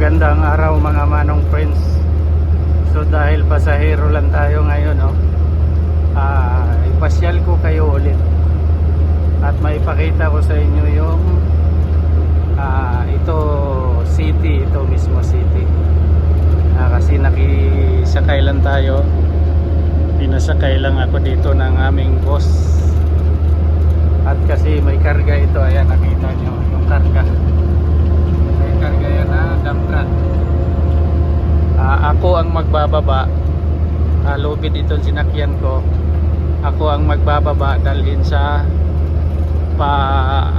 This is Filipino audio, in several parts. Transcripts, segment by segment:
magandang araw mga manong friends. So dahil pasahero lang tayo ngayon, no, ah, ipasyal ko kayo ulit. At maipakita ko sa inyo yung ah, ito city, ito mismo city. Ah, kasi nakisakay lang tayo. Pinasakay lang ako dito ng aming boss. At kasi may karga ito, ayan nakita nyo yung karga may karga yan na dump truck Ah, ako ang magbababa. Uh, lubid itong sinakyan ko. Ako ang magbababa dalhin sa pa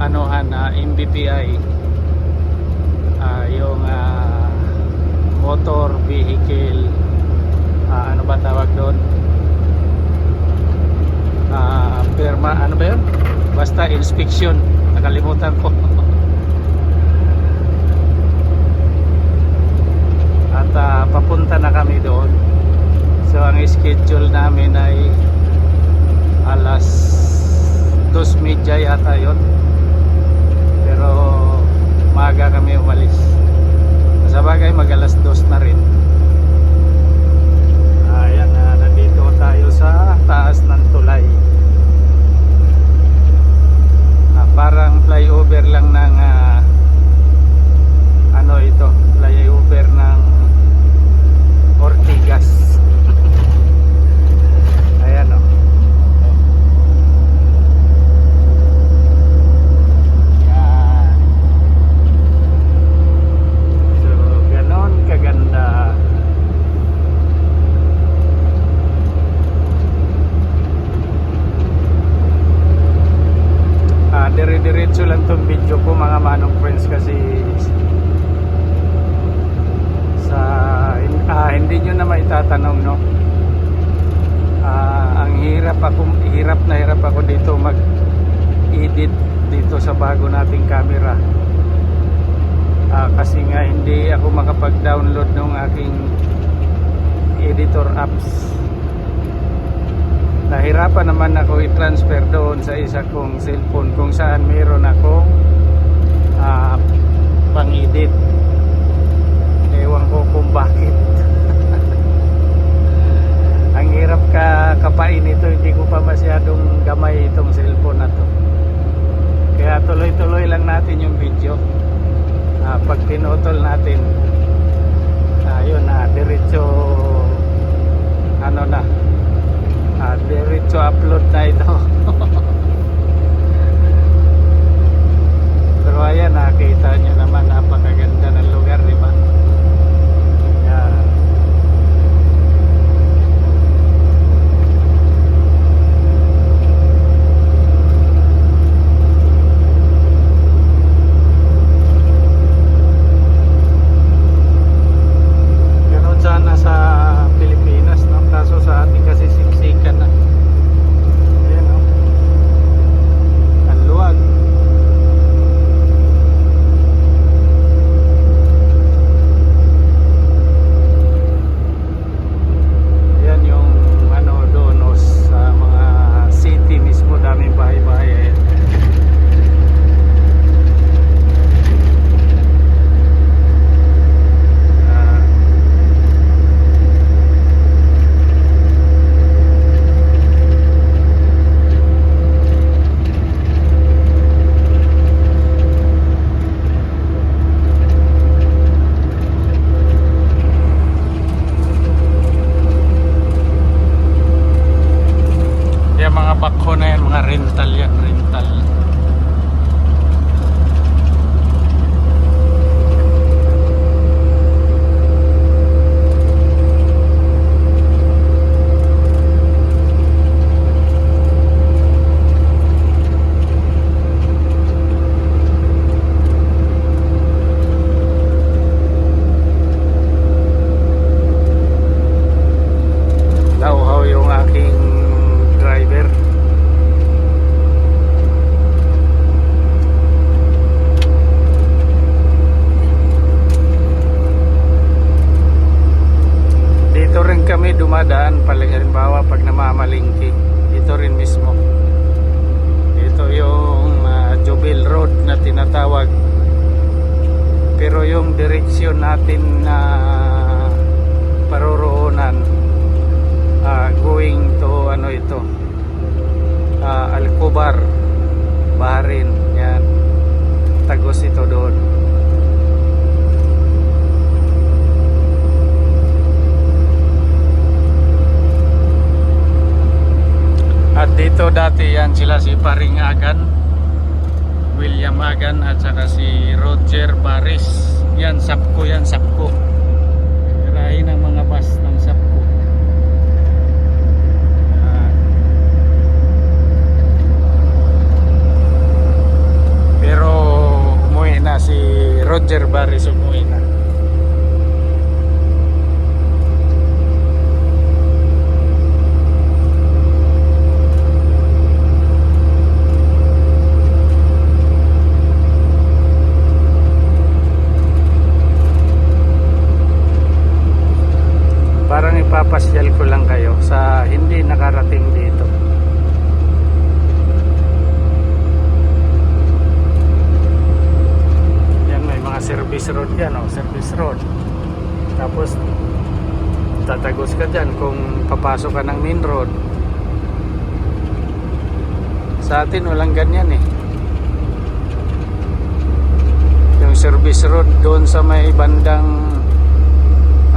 anuhan na MBPI Ah, yung ah, motor vehicle. Ah, ano ba tawag doon? Ah, perma ano ba yun? Basta inspection. Nakalimutan ko ah, papunta na kami doon. So ang schedule namin ay alas 2.30 yata yun. Pero maaga kami umalis sa bagay mag alas 2 na rin ayan na nandito tayo sa taas ng tulay Ah, parang flyover lang ng ah, ano ito flyover ng Ortigas ayan o yan so ganon kaganda ah dire-diretso lang tong video ko mga manong friends kasi sa ah, hindi nyo na maitatanong no? Ah, ang hirap ako hirap na hirap ako dito mag edit dito sa bago nating camera. Ah, kasi nga hindi ako makapag-download ng aking editor apps nahirapan naman ako i-transfer doon sa isa kong cellphone kung saan meron akong ah, pang-edit ewan ko kung bakit. Ang hirap ka kapain ito. Hindi ko pa masyadong gamay itong cellphone na to. Kaya tuloy tuloy lang natin yung video. Ah, pag pinutol natin ayun na diretso ano na ah, diretso upload na ito pero ayan nakita nyo naman napakaganda ng lugar di ba yan Ganon sana sa Pilipinas, no? Kaso sa atin kasi siksikan na. Ayan, no? Ang luwag. Ayan yung ano doon no, sa mga city mismo, daming bahay-bahay. Ayan. Ah, Bakho na yan, mga rental yan, rental. Nauhaw yung aking driver. Dito rin kami dumadaan pala halimbawa pag namamalingki. Dito rin mismo. Ito yung ah, Jubil Road na tinatawag. Pero yung direksyon natin na paroroonan dito dati yan sila si Paring Agan William Agan at saka si Roger Baris yan Sapko yan Sapko Rahi ng mga bus ng Sapko pero umuwi na si Roger Baris umuwi na ipapasyal ko lang kayo sa hindi nakarating dito. Yan may mga service road yan oh, service road. Tapos tatagos ka dyan kung papasok ka ng main road. Sa atin walang ganyan eh. Yung service road doon sa may bandang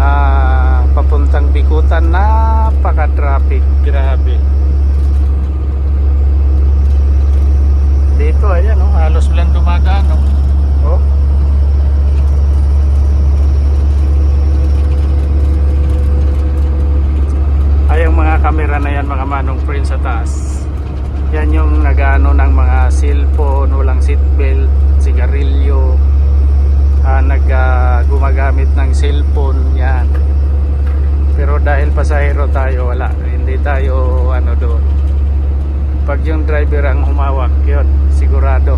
ah, papuntang Bikutan napaka-traffic. Grabe. Dito ayan oh, halos walang dumadaan oh. oh. ay yung mga camera na yan mga manong friends sa taas. Yan yung nagano ng mga cellphone walang seatbelt sigarilyo. Ah, nag ah, gumagamit ng cellphone yan dahil pasahero tayo wala. Hindi tayo ano doon. Pag yung driver ang humawak yun sigurado.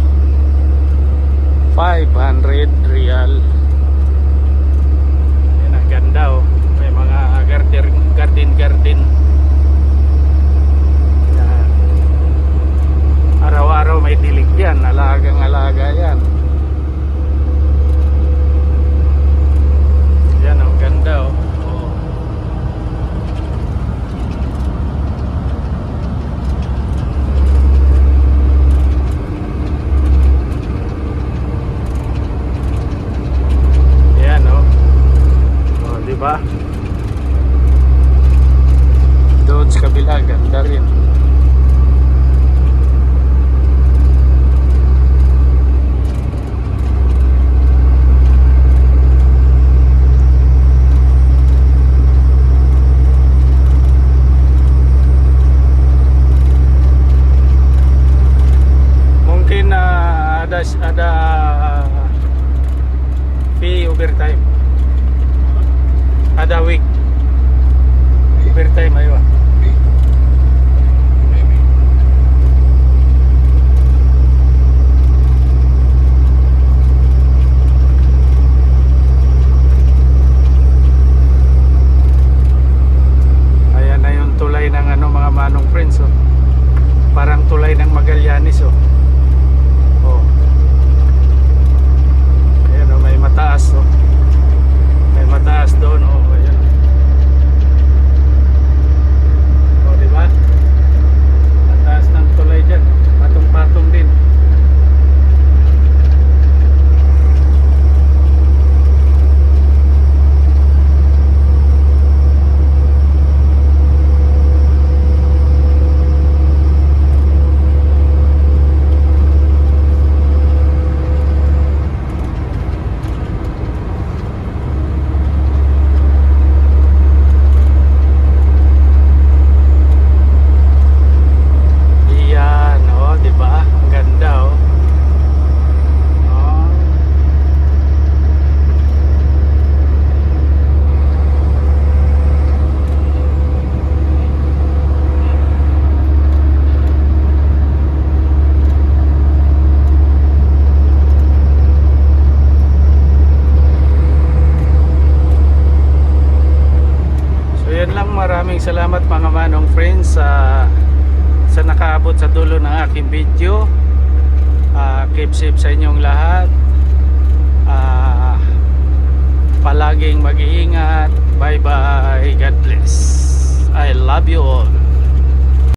500 real yan ang ganda oh may mga garden garden garden yan araw-araw may dilig yan alagang alaga yan Yan oh, ganda oh. oh. Yan oh. Oh, di ba? Doon sa kabila ganda rin. mungkin ah, ada ada fee overtime ada week. Overtime ayo ah. ayan na yung tulay ng ano mga manong friends oh. parang tulay ng Magallanes oh Oh. Ayan oh, may mataas oh. May mataas doon oh. Ayan. Oh, di ba? Mataas ng tulay diyan. Patong-patong din. Iyan, oh, di ba? Ang ganda oh. Oh. So yan lang maraming salamat mga manong friends sa sa nakaabot sa dulo ng aking video. Ah, keep safe sa inyong lahat. Ah, palaging mag-iingat. Bye bye. God bless. I love you all.